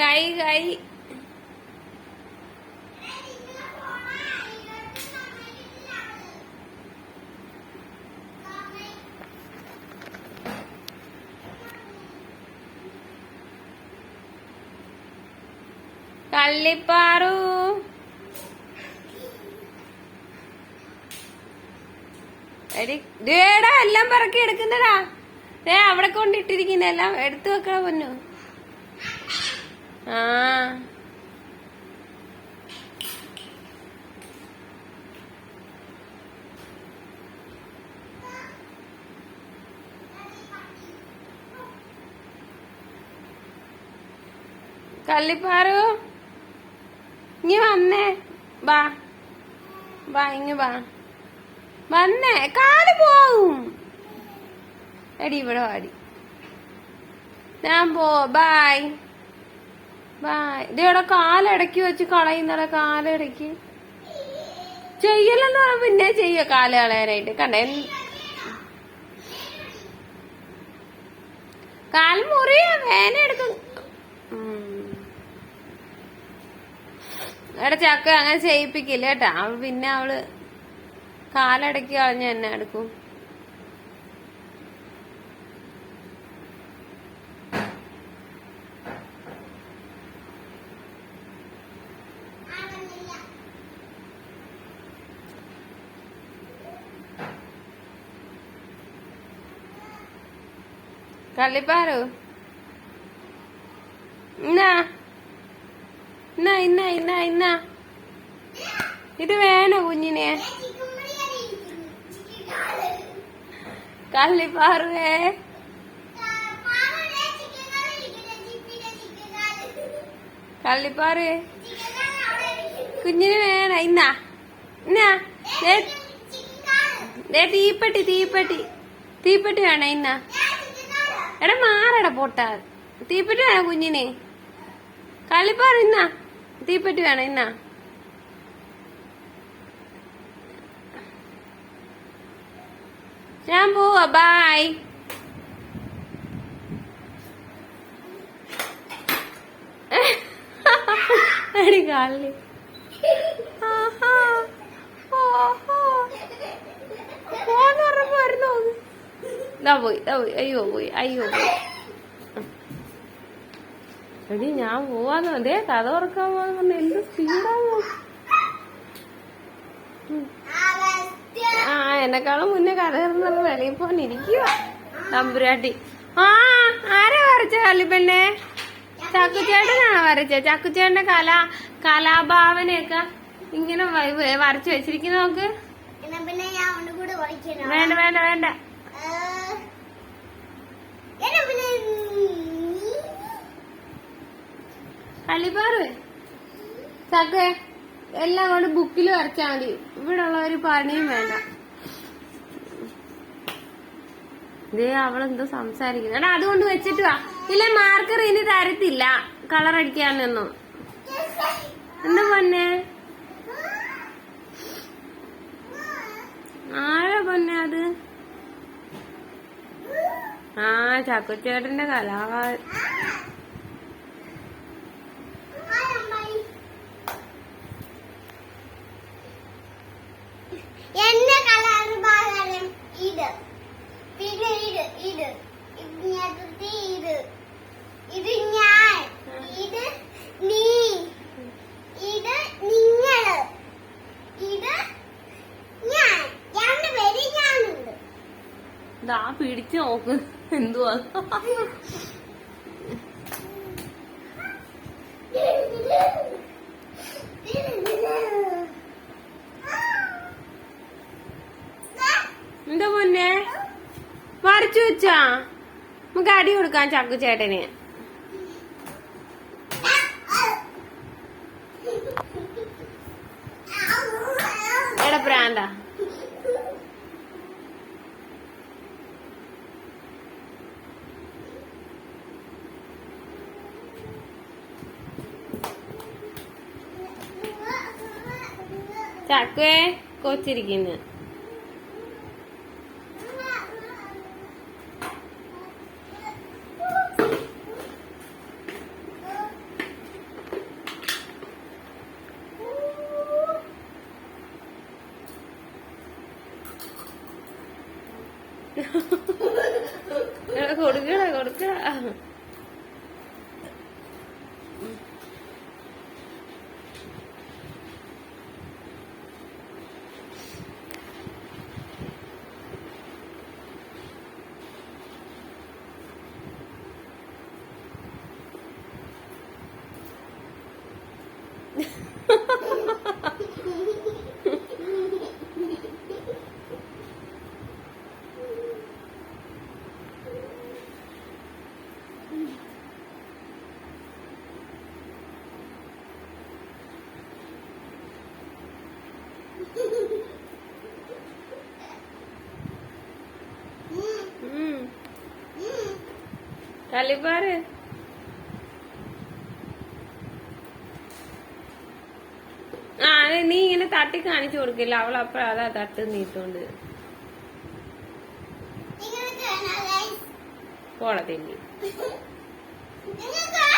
കൈ കൈ. കള്ളിപ്പാറു. എല്ലാം പറക്കി എടുക്കുന്നടാ. ഏ അവിടെ കൊണ്ടിട്ടിരിക്കുന്ന എല്ലാം എടുത്തു വെക്കണ പൊന്നു. ആ. കള്ളിപ്പാറു. ഇങ്ങി വന്നേ. ബാ ബാ ഇങ്ങ ബാ വന്നേ. കാൽ പോവും. എടി ഇവിടെ വാടി. ഞാൻ പോ. ബായ് ഇതേടെ കാലടക്കി വെച്ച് കളയുന്നട കാലടക്കി. ചെയ്യലെന്ന് പറഞ്ഞ പിന്നെ ചെയ്യ കാല കളയാനായിട്ട്? കണ്ടേ കാൽ മുറിയ വേന എടുക്കും. എടാ ചക്ക അങ്ങനെ ചെയ്യിപ്പിക്കില്ല കേട്ടാ. അവ പിന്നെ അവൾ കാലടക്കി കളഞ്ഞ എന്നെ എടുക്കും. കള്ളിപ്പാറു ഇന്നാ ഇന്നാ ഇന്നാ ഇന്നാ ഇന്നാ ഇത് വേണോ കുഞ്ഞിനെ? കള്ളിപ്പാറുവേ കള്ളിപ്പാറ് കുഞ്ഞിന് വേണ? ഇന്നാ ഇന്നാ തീപ്പെട്ടി തീപ്പെട്ടി. തീപ്പെട്ടി വേണ? ഇന്നാ എടാ മാറടാ പൊട്ട. തീപ്പെട്ടി വേണോ കുഞ്ഞിനെ? കളിപ്പാറ ഇന്നാ തീപ്പെട്ടി വേണം ഇന്നാ? ഞാൻ പോവാ ബായ് അടി കള്ളി ദാ പോയി ഇതാ പോയി അയ്യോ പോയി അയ്യോ പോയി എടി ഞാൻ പോവാന്ന് അതേ കഥ ഉറക്കാൻ പോവാന്ന് എന്ത് സ്പീഡാവോ ആ എന്നെക്കാളും മുന്നേ കഥ തുറന്നത് വെളിയിൽ പോന്നിരിക്കുക തമ്പുരാട്ടി. ആ ആരാ വരച്ച കള്ളിപ്പെണ്ണെ ചക്കുച്ചേട്ടനാണോ വരച്ച? ചക്കുച്ചേട്ടന്റെ കലാ കലാഭാവനയൊക്കെ ഇങ്ങനെ വരച്ചു വെച്ചിരിക്കുന്ന നോക്ക് എന്നാ പിന്നെ ഞാൻ ഒന്നുകൂടെ വായിക്കണം വേണ്ട വേണ്ട വേണ്ട എന്നാ പിന്നെ കള്ളിപ്പാറ് ചക്ക എല്ലാം കൊണ്ട് ബുക്കിൽ വരച്ചാ മതി. ഇവിടെ ഉള്ള ഒരു പണിയും വേണ്ട. ഇതേ അവളെന്തോ സംസാരിക്കുന്നു. എടാ അതുകൊണ്ട് വെച്ചിട്ട് വാ. ഇല്ല മാർക്കർ ഇനി തരത്തില്ല. കളർ അടിക്കാനൊന്നും. എന്താ പൊന്നെ? ആരാ പൊന്നെ അത്? ആ ചക്കുച്ചേട്ടന്റെ കലാകാ എന്ന കളർ ഭാഗം ഇത്. പിന്നെ ഇത് ഇത്. ഇങ്ങനത്തെ ഇത്. ഇത് ഞാൻ. ഇത് നീ. ഇത് നിങ്ങൾ ഇത് ഞാൻ. രണ്ട് പേര് ഞാനുണ്ട്. ദാ പിടിച്ചു നോക്ക്. എന്തുവാ എന്താ പൊന്നെ വരച്ചു വെച്ചാ? നമുക്ക് അടി കൊടുക്കാൻ ചക്കു ചേട്ടന്. എടാ പ്രാന്താ. ചക്കുവേ കൊച്ചിരിക്കുന്നു എടാ, കൊടുക്കടാ കൊടുക്കടാ തള്ളിപ്പാറ് ആ നീ ഇങ്ങനെ തട്ടി കാണിച്ചു കൊടുക്കില്ല. അവൾ അപ്പഴ അതാ തട്ട് നീട്ടോണ്ട് നിങ്ങൾക്ക് കാണാം